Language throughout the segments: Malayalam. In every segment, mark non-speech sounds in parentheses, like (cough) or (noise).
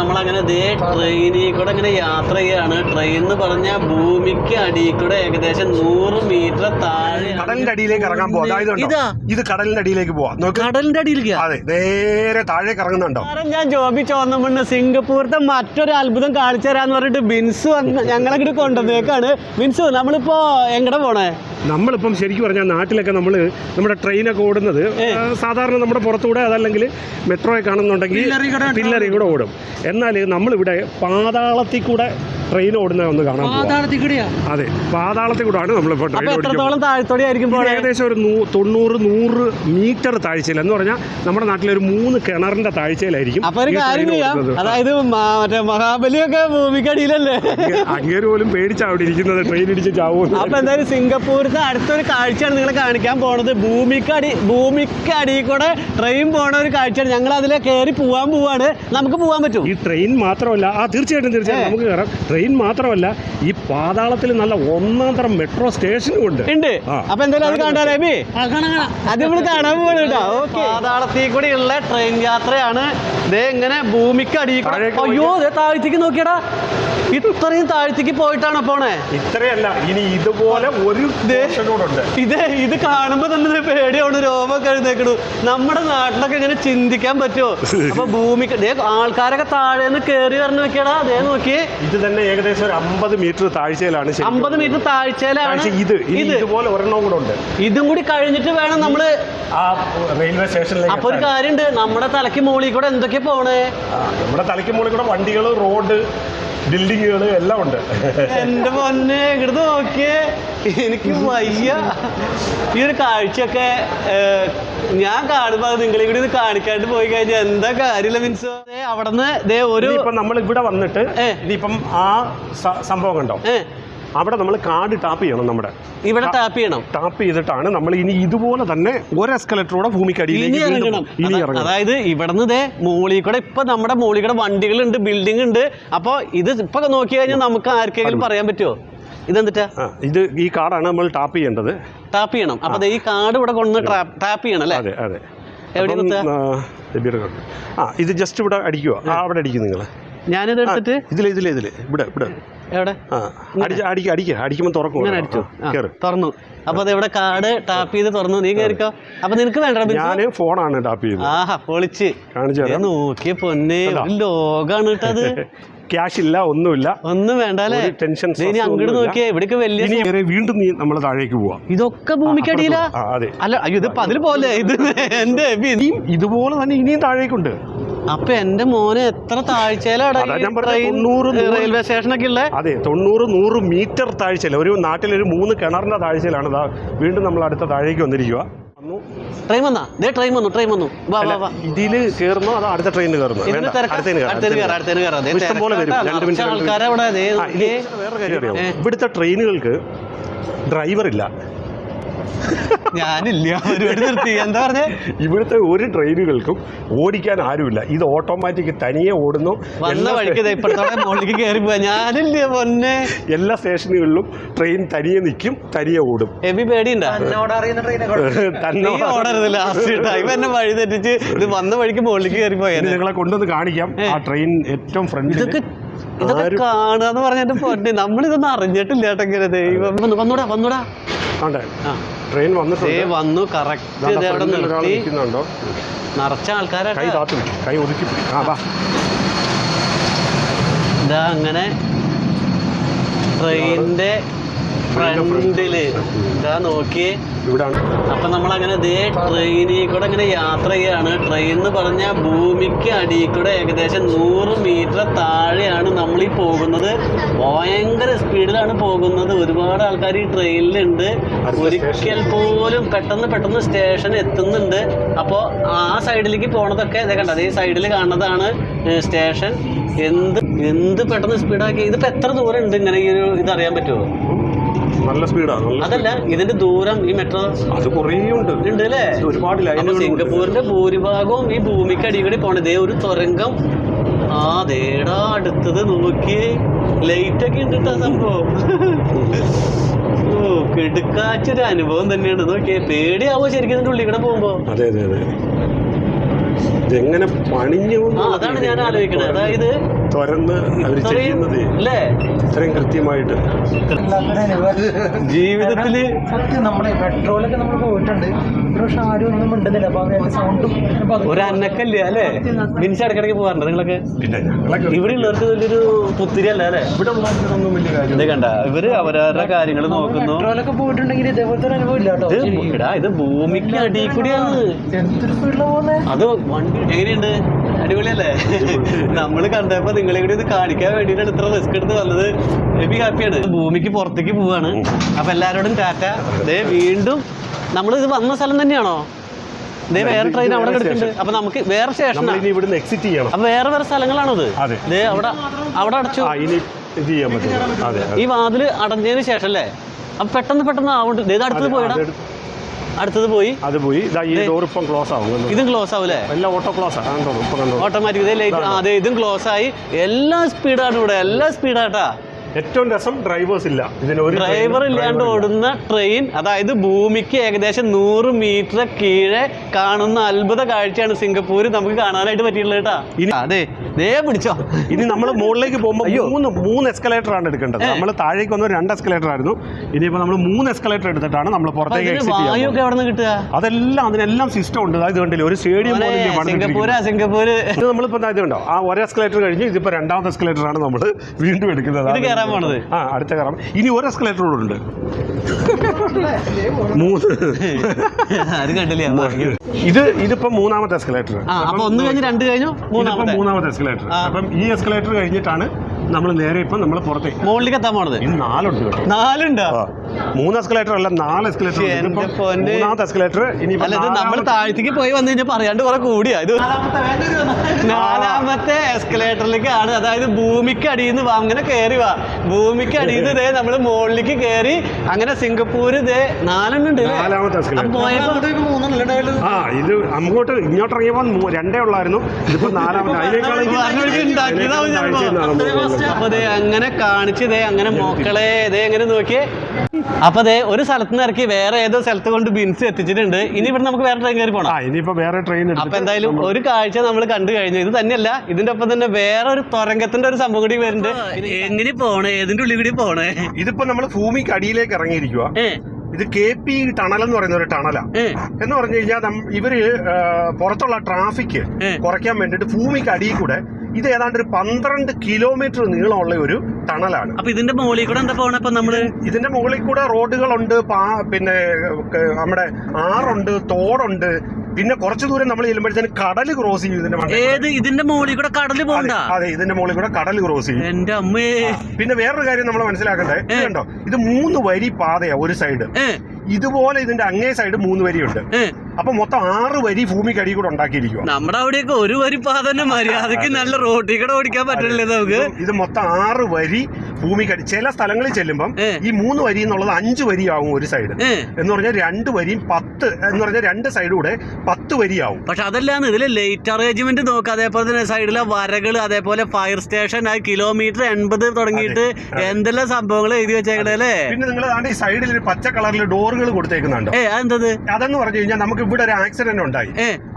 നമ്മളങ്ങനെ ദേ ട്രെയിനിൽ കൂടെ ഇങ്ങനെ യാത്ര ചെയ്യാണ്. ട്രെയിൻ എന്ന് പറഞ്ഞാൽ ഭൂമിക്ക് അടിയിൽ കൂടെ ഏകദേശം നൂറ് മീറ്റർ താഴെ കടലിന്റെ അടിയിലേക്ക് ഇറങ്ങാൻ പോവാ. അതായത് ഇതാ. ഇത് കടലിന്റെ അടിയിലേക്ക് പോവാ. കടലിന്റെ അടിയിലേക്ക്. അതെ നേരെ താഴെ ഇറങ്ങുന്നുണ്ടോ ഞാൻ ജോബി ചോന്ന മുന്നേ സിംഗപ്പൂരത്തെ മറ്റൊരു അത്ഭുതം കാണിച്ചു തരാന്ന് പറഞ്ഞിട്ട് ബിൻസ് വന്ന് ഞങ്ങളങ്ങോട്ട് കൊണ്ടുവന്നേക്കാണ്. ബിൻസു നമ്മളിപ്പോ എങ്ങടെ പോണേ? നമ്മളിപ്പം ശരിക്കും പറഞ്ഞാൽ നാട്ടിലൊക്കെ നമ്മൾ നമ്മുടെ ട്രെയിനൊക്കെ ഓടുന്നത് സാധാരണ നമ്മുടെ പുറത്തൂടെ അതല്ലെങ്കിൽ മെട്രോയെ കാണുന്നുണ്ടെങ്കിൽ പില്ലറി കൂടെ ഓടും. എന്നാൽ നമ്മളിവിടെ പാതാളത്തിൽ കൂടെ ട്രെയിൻ ഓടുന്ന ഒന്ന് കാണാൻ പോവാം. അതെ പാതാളത്തിൽ കൂടാണ് നമ്മളിപ്പോൾ ട്രെയിൻ ഓടിക്കുന്നത് ഏകദേശം ഒരു തൊണ്ണൂറ് നൂറ് മീറ്റർ താഴ്ചയിൽ എന്ന് പറഞ്ഞാൽ നമ്മുടെ നാട്ടിലെ ഒരു മൂന്ന് കിണറിന്റെ താഴ്ചയിലായിരിക്കും അപ്പൊ ഒരു കാര്യം ചെയ്യാം. അതായത് മറ്റേ മഹാബലിയൊക്കെ ഭൂമിക്കടിയിലല്ലേ? അങ്ങനെ അങ്ങേര് പോലും പേടിച്ചാ അവിടെ ഇരിക്കുന്നത് ട്രെയിൻ ഇടിച്ച് ചാവും അപ്പൊ എന്തായാലും സിംഗപ്പൂരിന്റെ അടുത്തൊരു കാഴ്ചയാണ് നിങ്ങൾ കാണിക്കാൻ പോണത്. ഭൂമിക്കടി ഭൂമിക്കടി കൂടെ ട്രെയിൻ പോണ ഒരു കാഴ്ചയാണ്. ഞങ്ങൾ അതിലെ കയറി പോവാൻ പോവാണ്. നമുക്ക് പോവാൻ പറ്റും. ഈ ട്രെയിൻ മാത്രമല്ല ആ തീർച്ചയായിട്ടും തീർച്ചയായിട്ടും നമുക്ക് കയറാം ട്രെയിൻ മാത്രമല്ല ഈ പാതാളത്തിൽ നല്ല ഒന്നാം തരം മെട്രോ സ്റ്റേഷനും ഉണ്ട്. ഉണ്ട്. അപ്പൊ എന്തായാലും അത് കണ്ടാലേ ഉള്ള അത് നമ്മൾ കാണാൻ പോകണം പാതാളത്തിൽ കൂടെയുള്ള ട്രെയിൻ യാത്രയാണ്. ദേ ഇങ്ങനെ ഭൂമിക്ക് അടിയിൽ അയ്യോ ദേ താഴ്ത്തേക്ക് നോക്കിയടാ. ഇത്രയും താഴ്ത്തേക്ക് പോയിട്ടാണ് പോണേ? ഇത്രയല്ല ഇനി ഇതുപോലെ ഒരു ഇത് ഇത് കാണുമ്പോ തന്നെ ഇത് പേടിയാണ് രോമൊക്കെ എഴുന്നേക്കണു. നമ്മുടെ നാട്ടിലൊക്കെ ഇങ്ങനെ ചിന്തിക്കാൻ പറ്റുമോ? അപ്പൊ ഭൂമിക്ക് ദേ ആൾക്കാരൊക്കെ താഴെ നിന്ന് കേറി വരണ നോക്കിയടാ. അതേ നോക്കി ഇത് തന്നെ ഏകദേശം ഒരു അമ്പത് മീറ്റർ താഴ്ചയിലാണ്. അമ്പത് മീറ്റർ താഴ്ചയിലാണ് ഇത് ഇത്. ഇതുപോലെ ഒരെണ്ണവും കൂടെ ഉണ്ട്. ഇതും കൂടി കഴിഞ്ഞിട്ട് വേണം നമ്മൾ ആ റെയിൽവേ സ്റ്റേഷനിലേക്ക് അപ്പൊ ഒരു കാര്യമുണ്ട് കാര്യണ്ട് നമ്മുടെ തലയ്ക്ക് മുകളിൽ കൂടെ എന്തൊക്കെയാ പോണേ? നമ്മുടെ തലയ്ക്ക് മുകളിൽ കൂടെ വണ്ടികൾ റോഡ് ബിൽഡിങ്ങുകൾ എല്ലാം ഉണ്ട്. എന്റെ പൊന്നെ ഇങ്ങോട്ട് നോക്കിയേ. എനിക്ക് വയ്യ. ഈ ഒരു കാഴ്ചയൊക്കെ ഞാൻ കാണുമ്പോ നിങ്ങളെ കൂടി ഇത് കാണിക്കാണ്ട് പോയി കഴിഞ്ഞാൽ എന്താ കാര്യമില്ല മീൻസ്? അവിടുന്ന് ഒരു ഇപ്പൊ നമ്മൾ ഇവിടെ വന്നിട്ട് ഇതിപ്പം ഇനിയിപ്പം ആ സംഭവം കണ്ടോ? അവിടെ നമ്മൾ കാർഡ് ടാപ്പ് ചെയ്യണം നമ്മുടെ. ഇവിടെ ടാപ്പ് ചെയ്യണം. ടാപ്പ് ചെയ്തിട്ടാണ് നമ്മൾ ഇനി ഇതുപോലെ തന്നെ ഒരു എസ്കലേറ്ററോടെ ഭൂമിക്കടിയിലേക്ക് ഇനി ഇറങ്ങണം. അതായത് ഇവിടുന്ന് ദേ മോളിൽ കൂടെ ഇപ്പൊ നമ്മുടെ മോളിൽ കൂടെ വണ്ടികളുണ്ട് ബിൽഡിംഗ് ഉണ്ട്. അപ്പൊ ഇത് ഇപ്പൊ നോക്കി കഴിഞ്ഞാൽ നമുക്ക് ആർക്കെങ്കിലും പറയാൻ പറ്റുമോ ഇതെന്തിട്ടാ? ഇത് ഈ കാർഡാണ് നമ്മൾ ടാപ്പ് ചെയ്യേണ്ടത്. ടാപ്പ് ചെയ്യണം. അപ്പൊ ഈ കാർഡ് ഇവിടെ കൊണ്ട് ടാപ്പ് ചെയ്യണം അല്ലേ? അതെ അതെ. എവിടെ? ആ, ഇത് ജസ്റ്റ് ഇവിടെ അടിക്കുക അവിടെ അടിക്കും നിങ്ങൾ ഞാനിത് എടുത്തിട്ട് ഇതിൽ ഇതിൽ ഇതിൽ ഇവിടെ ഇവിടെ. എവിടെ? അടിക്കുക അടിക്കുക അടിക്കുമ്പോൾ തുറക്കും ഇങ്ങനെ അടിച്ചു. തുറന്നു. അപ്പൊ അത് ഇവിടെ കാർഡ് ടാപ്പ് ചെയ്ത് തുറന്നു. നീ കയറിക്കോ അപ്പൊ നിനക്ക് വേണ്ട ഞാൻ ഫോണാണ് ടാപ്പ് ചെയ്യുന്നത്. ആഹാ പൊളിച്ച്. കാണിച്ചു നോക്കിയ പൊന്നെ ലോകാണ് കേട്ടത് (laughs) ക്യാഷ് ഇല്ല ഒന്നുമില്ല. ഒന്നും വേണ്ട അല്ലേ ടെൻഷൻ അങ്ങോട്ട് നോക്കിയേ ഇവിടേക്ക് വലിയ വീണ്ടും നീ നമ്മൾ താഴേക്ക് പോവാം. ഇതൊക്കെ ഭൂമിക്കടിയില? അതെ. അല്ല അയ്യോ ഇത് അതിൽ പോലെ ഇത് എന്റെ ഇതുപോലെ തന്നെ ഇനിയും താഴേക്കുണ്ട്. അപ്പൊ എന്റെ മോനെ എത്ര താഴ്ചയിലാണ് അതാ തൊണ്ണൂറ്, നൂറ് റെയിൽവേ സ്റ്റേഷനൊക്കെ ഉള്ളേ? അതെ തൊണ്ണൂറ് നൂറ് മീറ്റർ താഴ്ചയിൽ ഒരു നാട്ടിലൊരു മൂന്ന് കിണറിന്റെ താഴ്ചയിലാണ്. വീണ്ടും നമ്മൾ അടുത്ത താഴേക്ക് വന്നിരിക്കുക വന്നു ട്രെയിൻ വന്നാ? ദേ ട്രെയിൻ വന്നു ട്രെയിൻ വന്നു. വാ വാ വാ. ഇതിൽ കയറുന്നോ അതോ അടുത്ത ട്രെയിനിൽ കയറുന്നു ഇവിടുത്തെ ട്രെയിനുകൾക്ക് ഡ്രൈവർ ഇല്ല. ഞാനില്ല പരിപാടി നിർത്തി. എന്താ പറഞ്ഞേ? ഇവിടുത്തെ ഒരു ട്രെയിനുകൾക്കും ഓടിക്കാൻ ആരുമില്ല. ഇത് ഓട്ടോമാറ്റിക് തനിയെ ഓടുന്നു. വന്ന എല്ലാ വഴിക്ക് ദേ ഇപ്പഴത്തോടെ മുകളിലേക്ക് കയറി പോവാ ഞാനില്ല പൊന്നെ. എല്ലാ സ്റ്റേഷനുകളിലും ട്രെയിൻ തനിയെ നിൽക്കും തനിയെ ഓടും. എബി പേടിയുണ്ടാ? ഓടരുത് ലാസ്റ്റ് ടൈം എന്നെ വഴി തെറ്റിച്ച് ഇത് വന്ന വഴിക്ക് മുകളിലേക്ക് കയറി പോയാൽ നിങ്ങളെ കൊണ്ടുവന്ന് കാണിക്കാം. ആ ട്രെയിൻ ഏറ്റവും ഫ്രണ്ട് ഇതൊക്കെ ഇതൊക്കെ കാണുക പറഞ്ഞിട്ട് പൊന്നെ. നമ്മളിതൊന്നും അറിഞ്ഞിട്ടില്ല ഏട്ടങ്ങനെ ഇങ്ങനെ ദൈവം. വന്നു വന്നൂടാ വന്നൂടാ. ട്രെയിൻ വന്നിട്ടുണ്ട്. വന്നു കറക്റ്റ് നിൽക്കുന്നുണ്ടോ? നിറച്ച ആൾക്കാരെ കൈ താത്തു കൈ ഒതുക്കി ആ വാ. ഇതാ അങ്ങനെ ട്രെയിനിന്റെ ഫ്രണ്ടിൽ. ഇതാ നോക്കി ഇവിടാണ്. അപ്പൊ നമ്മൾ അങ്ങനെ ദേ ട്രെയിനിൽ കൂടെ അങ്ങനെ യാത്ര ചെയ്യാണ് ട്രെയിൻ എന്ന് പറഞ്ഞാൽ ഭൂമിക്ക് അടിയിൽ കൂടെ ഏകദേശം നൂറ് മീറ്റർ താഴെയാണ് നമ്മൾ ഈ പോകുന്നത്. ഭയങ്കര സ്പീഡിലാണ് പോകുന്നത്. ഒരുപാട് ആൾക്കാർ ഈ ട്രെയിനിലുണ്ട്. ഒരിക്കൽ പോലും പെട്ടെന്ന് പെട്ടെന്ന് സ്റ്റേഷൻ എത്തുന്നുണ്ട്. അപ്പോൾ ആ സൈഡിലേക്ക് പോണതൊക്കെ ഇതേ കണ്ടത് ഈ സൈഡിൽ കാണുന്നതാണ് സ്റ്റേഷൻ. എന്ത് എന്ത് പെട്ടെന്ന് സ്പീഡാക്കി. ഇതിപ്പോ എത്ര ദൂരം ഉണ്ട് ഇങ്ങനെ ഈ ഒരു ഇതറിയാൻ പറ്റുമോ നല്ല സ്പീഡാണ് അതല്ല ഇതിന്റെ ദൂരം ഈ മെട്രോ അത് കുറേ ഉണ്ട് ഉണ്ട് അല്ലേ ഒരുപാട് സിംഗപ്പൂരിന്റെ ഭൂരിഭാഗവും ഈ ഭൂമിക്ക് അടിക്കടി പോണത്. ഇതേ ഒരു തുരങ്കം. ആ ദേടാ അടുത്തത് നോക്കി. ലൈറ്റ് ഒക്കെ ഉണ്ട് സംഭവം. ഓ കിടുക്കാച്ചൊരു അനുഭവം തന്നെയാണ്. നോക്കിയേ പേടിയാവോ ശരിക്കും ഇതിന്റെ ഉള്ളിൽ കൂടെ പോകുമ്പോ? അതെ അതെ അതെ. ഇതെങ്ങനെ പണിഞ്ഞു അതാണ് ഞാൻ ആലോചിക്കുന്നത് അതായത് തുറന്ന് അവർ ചെയ്യുന്നത് അല്ലേ ഇത്രയും കൃത്യമായിട്ട്. ജീവിതത്തിൽ സത്യം നമ്മളെ പെട്രോളൊക്കെ നമ്മൾ പോയിട്ടുണ്ട്. പക്ഷെ ആരും ഒന്നും മിണ്ടുന്നില്ല. അപ്പൊ അതിന്റെ സൗണ്ടും ഒരു അന്നക്കല്ല അല്ലേ? മിനിച്ച് ഇടയ്ക്കിടയ്ക്ക് പോകാറുണ്ട് നിങ്ങളൊക്കെ? ഇവിടെ ഉള്ളവർക്ക് വലിയൊരു പുത്തിരി അല്ല? അല്ലേ ഇവിടെ ഇത് കണ്ട ഇവർ അവരവരുടെ കാര്യങ്ങൾ നോക്കുന്നു. പെട്രോളൊക്കെ പോയിട്ടുണ്ടെങ്കിൽ ഇതേപോലത്തെ ഒരു അനുഭവം ഇല്ല കേട്ടോ. ഇത് ഭൂമിക്ക് അടിയിൽ കൂടിയാണ് അത് വണ്ടി എങ്ങനെയുണ്ട്? അടിപൊളിയല്ലേ? നമ്മൾ കണ്ടപ്പോ നിങ്ങളെ കൂടി ഇത് കാണിക്കാൻ വേണ്ടിയിട്ടാണ് ഇത്ര റിസ്ക് എടുത്ത് വന്നത്. ബേബി ഹാപ്പിയാണ് ഭൂമിക്ക് പുറത്തേക്ക് പോവാണ്. അപ്പൊ എല്ലാവരോടും ടാറ്റ. ദേ വീണ്ടും നമ്മൾ ഇത് വന്ന സ്ഥലം തന്നെയാണോ? ദേ വേറെ ട്രെയിൻ അവിടെ കിടക്കുന്നുണ്ട്. അപ്പൊ നമുക്ക് വേറെ സ്റ്റേഷൻ ഇവിടുന്ന് എക്സിറ്റ് ചെയ്യണം. അപ്പൊ വേറെ വേറെ സ്ഥലങ്ങളാണോ ഇത് ദേ അവിടെ അവിടെ അടച്ചു. ഈ വാതിൽ അടഞ്ഞതിന് ശേഷം അല്ലേ? അപ്പൊ പെട്ടെന്ന് പെട്ടെന്ന് ആവുന്നുണ്ട്. ദേ ഇത് അടുത്തത് പോയിടാ. അടുത്തത് പോയി? അത് പോയി. ഇതും ഈ ഡോർ ഇപ്പം ക്ലോസ് ആവും. ഇതും ക്ലോസ് ആവൂലേ? എല്ലാം ഓട്ടോ ക്ലോസ് ആണ് ഓട്ടോമാറ്റിക് ഇതേ ലൈറ്റ് അതെ ഇതും ക്ലോസ് ആയി. എല്ലാ സ്പീഡാണ് ഇവിടെ. എല്ലാ സ്പീഡാട്ടാ ഏറ്റവും രസം ഡ്രൈവേഴ്സ് ഇല്ല. ഇതിന് ഒരു ഡ്രൈവർ ഇല്ലാണ്ട് ഓടുന്ന ട്രെയിൻ അതായത് ഭൂമിക്ക് ഏകദേശം നൂറ് മീറ്റർ കീഴെ കാണുന്ന അത്ഭുത കാഴ്ചയാണ് സിംഗപ്പൂർ നമുക്ക് കാണാനായിട്ട് പറ്റിയുള്ളത് കേട്ടാ. ഇനി- അതെ ദേ പിടിച്ചോ. ഇനി നമ്മൾ മുകളിലേക്ക് പോകുമ്പോൾ മൂന്ന് മൂന്ന് എസ്കലേറ്റർ ആണ് എടുക്കേണ്ടത്. നമ്മൾ താഴേക്ക് വന്ന രണ്ട് എസ്കലേറ്റർ ആയിരുന്നു. ഇനിയിപ്പോൾ നമ്മൾ മൂന്ന് എസ്കലേറ്റർ എടുത്തിട്ടാണ് നമ്മൾ പുറത്തേക്ക് എക്സിറ്റ് എവിടെ നിന്ന് കിട്ടുക? അതെല്ലാം അതിനെല്ലാം സിസ്റ്റം ഉണ്ട്. അതായത് കണ്ടില്ല ഒരു സ്റ്റേഡിയം. സിംഗപ്പൂരാ സിംഗപ്പൂര്. നമ്മളിപ്പോ നമ്മളിപ്പോൾ ഇത് കണ്ടോ? ആ ഒരു എസ്കലേറ്റർ കഴിഞ്ഞ് ഇതിപ്പോ രണ്ടാമത്തെ എസ്കലേറ്റർ ആണ് നമ്മൾ വീണ്ടും എടുക്കുന്നത്. കയറാൻ പോണത് ആ അടുത്ത കയറാം ഇനി ഒരു എസ്കലേറ്റർ കൂടെ ഉണ്ട്. മൂന്ന്. അത് കണ്ടില്ലേ? ഇത് ഇതിപ്പോ മൂന്നാമത്തെ എസ്കലേറ്റർ അപ്പൊ ഒന്ന് കഴിഞ്ഞ് രണ്ട് കഴിഞ്ഞു? മൂന്നാമത്തെ. മൂന്നാമത്തെ എസ്കലേറ്റർ. അപ്പം ഈ എസ്കലേറ്റർ കഴിഞ്ഞിട്ടാണ് നമ്മൾ നേരെ ഇപ്പം നമ്മൾ പുറത്തേക്ക് മുകളിലേക്ക് എത്താൻ പോണത്? ഇത് നാലുണ്ട് കേട്ടോ. നാലുണ്ടോ. മൂന്ന് എസ്കലേറ്റർ അല്ല നാല് എസ്കലേറ്റർ എന്റെ പൊന്നെ. മൂന്നാമത്തെ എസ്കലേറ്റർ ഇനി അല്ല ഇത് നമ്മൾ താഴത്തേക്ക് പോയി വന്നു കഴിഞ്ഞാൽ പറയാണ്ട് കുറെ കൂടിയാ. ഇത് നാലാമത്തെ എസ്കലേറ്ററിലേക്ക് ആണ് അതായത് ഭൂമിക്ക് അടിയിൽ നിന്ന് അങ്ങനെ കയറി വാ. ഭൂമിക്ക് അടിയിൽ നിന്ന് ഇതേ നമ്മൾ മുകളിലേക്ക് കയറി അങ്ങനെ സിംഗപ്പൂർ ഇതേ നാലെണ്ണുണ്ട്? നാലാമത്തെ മൂന്നെണ്ണം ആ ഇത് അങ്ങോട്ട് ഇങ്ങോട്ട് ഇറങ്ങിയപ്പോൾ മൂ- രണ്ടേ ഉള്ളായിരുന്നു. ഇതിപ്പോ നാലാമത്തെ അതിനേക്കാളും പറഞ്ഞൊഴിച്ച് ഉണ്ടാക്കിയതാവും ചിലപ്പോ. അപ്പൊ ദേ അങ്ങനെ കാണിച്ചു ദേ അങ്ങനെ മോക്കളെ ദേ അങ്ങനെ നോക്കിയേ. അപ്പൊ ദേ ഒരു സ്ഥലത്ത് നിന്ന് ഇറക്കി വേറെ ഏതോ സ്ഥലത്ത് കൊണ്ട് ബിൻസ് എത്തിച്ചിട്ടുണ്ട്. ഇനി ഇവിടെ നമുക്ക് വേറെ ട്രെയിൻ കയറി പോകണം ഇനിയിപ്പോ വേറെ ട്രെയിൻ അപ്പൊ എന്തായാലും ഒരു കാഴ്ച നമ്മൾ കണ്ടു കഴിഞ്ഞു. ഇത് തന്നെയല്ല ഇതിന്റെ ഒപ്പം തന്നെ വേറെ ഒരു തുരങ്കത്തിന്റെ ഒരു സംഭവം കൂടി വരുന്നുണ്ട്. എങ്ങനെ പോണേ? ഏതിന്റെ ഉള്ളിൽ കൂടി പോണേ? ഇതിപ്പോ നമ്മൾ ഭൂമിക്ക് അടിയിലേക്ക് ഇറങ്ങിയിരിക്കുക ഇത് കെ പി ടണൽ എന്ന് പറയുന്ന ഒരു ടണലാ. എന്ന് പറഞ്ഞു കഴിഞ്ഞാൽ ഇവർ പുറത്തുള്ള ട്രാഫിക് കുറയ്ക്കാൻ വേണ്ടിട്ട് ഭൂമിക്ക് അടിയിൽ കൂടെ ഇത് ഏതാണ്ട് ഒരു പന്ത്രണ്ട് കിലോമീറ്റർ നീളമുള്ള ഒരു ടണലാണ് അപ്പൊ ഇതിന്റെ മുകളിൽ കൂടെ എന്താ പോകണം അപ്പൊ നമ്മൾ? ഇതിന്റെ മുകളിൽ കൂടെ റോഡുകളുണ്ട് പിന്നെ നമ്മുടെ ആറുണ്ട് തോടുണ്ട് പിന്നെ കുറച്ചു ദൂരം നമ്മൾ ചെല്ലുമ്പോഴത്തേന് കടൽ ക്രോസ് ചെയ്യും ഇതിന്റെ ഏത്? ഇതിന്റെ മുകളിൽ കൂടെ കടൽ പോണ്ട? അതെ, ഇതിന്റെ മുകളിൽ കൂടെ കടൽ ക്രോസ് ചെയ്യും. എന്റെ അമ്മേ. പിന്നെ വേറൊരു കാര്യം നമ്മൾ മനസ്സിലാക്കണ്ടേ? കണ്ടോ? ഇത് മൂന്ന് വരി പാതയാ ഒരു സൈഡ് ഇതുപോലെ ഇതിന്റെ അങ്ങേ സൈഡ് മൂന്ന് വരിയുണ്ട്. അപ്പൊ മൊത്തം ആറ് വരി ഭൂമി കടി കൂടെ ഉണ്ടാക്കിയിരിക്കുക നമ്മുടെ അവിടെയൊക്കെ ഒരു വരി പാതന്നെ മര്യാദയ്ക്ക് നല്ല റോട്ടിൽ കൂടെ ഓടിക്കാൻ പറ്റില്ല നമുക്ക്. ഇത് മൊത്തം ആറ് വരി ഭൂമിക്കടി ചില സ്ഥലങ്ങളിൽ ചെല്ലുമ്പം. ഈ മൂന്ന് വരി എന്നുള്ളത് അഞ്ച് ആവും ഒരു സൈഡ് എന്ന് പറഞ്ഞാൽ രണ്ട് വരിയും പത്ത് എന്ന് പറഞ്ഞാൽ രണ്ട് സൈഡൂടെ കൂടെ പത്ത് ആവും പക്ഷെ അതല്ലാന്ന് ഇതിൽ ലൈറ്റ് അറേഞ്ച്മെന്റ് നോക്കുക അതേപോലെ തന്നെ സൈഡിലെ വരകൾ അതേപോലെ ഫയർ സ്റ്റേഷൻ ആ കിലോമീറ്റർ എൺപത് തുടങ്ങിയിട്ട് എന്തെല്ലാം സംഭവങ്ങൾ എഴുതി വെച്ചേക്കണേ പിന്നെ നിങ്ങൾ ഈ സൈഡിൽ പച്ച കളറിൽ ഡോറുകൾ കൊടുത്തേക്കുന്നുണ്ട്. ഏ അതെന്തത്? അതെന്ന് പറഞ്ഞു കഴിഞ്ഞാൽ നമുക്ക് ഇവിടെ ഒരു ആക്സിഡന്റ് ഉണ്ടായി.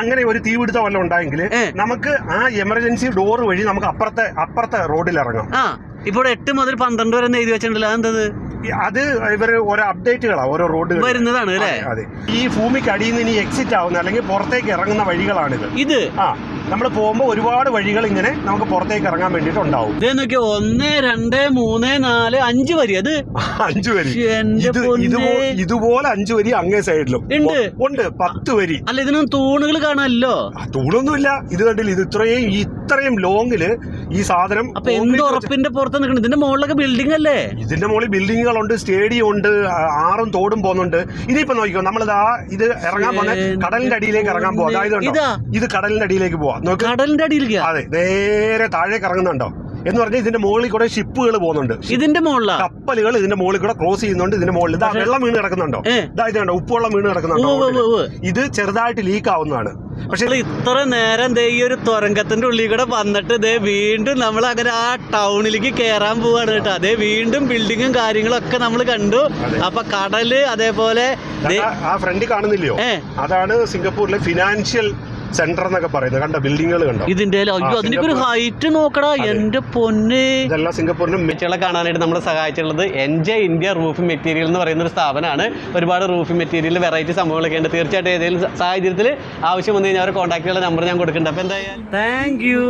അങ്ങനെ ഒരു തീപിടുത്തം വല്ലതും ഉണ്ടായെങ്കിൽ നമുക്ക് ആ എമർജൻസി ഡോർ വഴി നമുക്ക് അപ്പുറത്തെ അപ്പുറത്തെ റോഡിൽ ഇറങ്ങാം. ഇപ്പോൾ എട്ട് മുതൽ പന്ത്രണ്ട് വരെ എഴുതി വെച്ചിട്ടുണ്ടല്ലോ അതെന്തത്? അത് ഇവർ ഓരോ അപ്ഡേറ്റുകളാണ് ഓരോ റോഡ് വരുന്നതാണ് അല്ലേ? അതെ ഈ ഭൂമിക്ക് അടിയിൽ നിന്ന് ഇനി എക്സിറ്റ് ആവുന്ന അല്ലെങ്കിൽ പുറത്തേക്ക് ഇറങ്ങുന്ന വഴികളാണിത്. ഇത്? ആ. നമ്മൾ പോകുമ്പോൾ ഒരുപാട് വഴികൾ ഇങ്ങനെ നമുക്ക് പുറത്തേക്ക് ഇറങ്ങാൻ വേണ്ടിയിട്ട് ഉണ്ടാവും. ഇതേ നോക്കിയോ ഒന്ന് രണ്ട് മൂന്ന് നാല് അഞ്ച് വരി. അത് അഞ്ചു വരി. ഇത് ഇതുപോ- ഇതുപോലെ അഞ്ചു വരി അങ്ങേ സൈഡിലും. ഉണ്ട്. ഉണ്ട്. പത്ത് വരി. അല്ല ഇതിനൊന്നും തൂണുകൾ കാണാമല്ലോ ആ, തൂണൊന്നുമില്ല. ഇത് കണ്ടില്ല? ഇത് ഇത്രയും ഇത്രയും ലോങ്ങിൽ ഈ സാധനം അപ്പൊ എന്ത് വെച്ച്- ഉറപ്പിന്റെ പുറത്ത് നിൽക്കണം? ഇതിന്റെ മുകളിലൊക്കെ ബിൽഡിംഗ് അല്ലേ? ഇതിന്റെ മുകളിൽ ഉണ്ട് സ്റ്റേഡിയം ഉണ്ട് ആ, ആറും തോടും പോകുന്നുണ്ട്. ഇനിയിപ്പോ നോക്കിക്കോ നമ്മളിതാ ഇത് ഇറങ്ങാൻ പോകുന്ന കടലിന്റെ അടിയിലേക്ക് ഇറങ്ങാൻ പോവാ. അതായത് കണ്ടോ? ഇതാ? ഇത് കടലിന്റെ അടിയിലേക്ക് പോവാ. കടലിന്റെ അടിയിലേക്ക് അതെ നേരെ താഴേക്ക് ഇറങ്ങുന്നുണ്ടോ? എന്ന് പറഞ്ഞാൽ ഇതിന്റെ മുകളിൽ കൂടെ ഷിപ്പുകൾ പോകുന്നുണ്ട്. ഇതിന്റെ മുകളിൽ കപ്പലുകൾ ഇതിന്റെ മുകളിൽ കൂടെ ക്രോസ് ചെയ്യുന്നുണ്ട് ഇതിന്റെ മുകളിൽ. ഇതാ വെള്ളം വീണ് കിടക്കുന്നുണ്ടോ. ഇതാ ഇത് കണ്ടോ? ഉപ്പുവെള്ളം വീണ് കിടക്കുന്നുണ്ടോ. ഇത് ചെറുതായിട്ട് ലീക്ക് ആവുന്നതാണ്. പക്ഷെ ഇത്ര നേരം ദേ ഈ ഒരു തുരങ്കത്തിന്റെ ഉള്ളിൽ കൂടെ വന്നിട്ട് ദേ വീണ്ടും നമ്മൾ അങ്ങനെ ആ ടൗണിലേക്ക് കയറാൻ പോവാണ് കേട്ടോ. അതേ വീണ്ടും ബിൽഡിങ്ങും കാര്യങ്ങളും ഒക്കെ നമ്മൾ കണ്ടു. അപ്പൊ കടൽ അതേപോലെ ആ ഫ്രണ്ടിൽ കാണുന്നില്ലയോ? അതാണ് സിംഗപ്പൂരിലെ ഫിനാൻഷ്യൽ സെന്റർ എന്നൊക്കെ പറയുന്നത്. കണ്ട? ബിൽഡിങ്ങുകൾ കണ്ടോ? ഇതിന്റെ അയ്യോ അതിന്റെ ഒരു ഹൈറ്റ് നോക്കടാ എന്റെ പൊന്നെ. ഇതെല്ലാം സിംഗപ്പൂരിനും മെച്ചുകളെ കാണാനായിട്ട് നമ്മളെ സഹായിച്ചിട്ടുള്ളത് എൻജെ ഇന്ത്യ റൂഫ് മെറ്റീരിയൽ എന്ന് പറയുന്ന ഒരു സ്ഥാപനമാണ്. ഒരുപാട് റൂഫ് മെറ്റീരിയൽ വെറൈറ്റി സംഭവങ്ങളൊക്കെ ഉണ്ട്. തീർച്ചയായിട്ടും ഏതെങ്കിലും സാഹചര്യത്തിൽ ആവശ്യം വന്നു കഴിഞ്ഞാൽ അവരെ കോൺടാക്ട് ചെയ്യാനുള്ള നമ്പർ ഞാൻ കൊടുക്കുന്നുണ്ട്. അപ്പോൾ എന്തായാലും താങ്ക് യു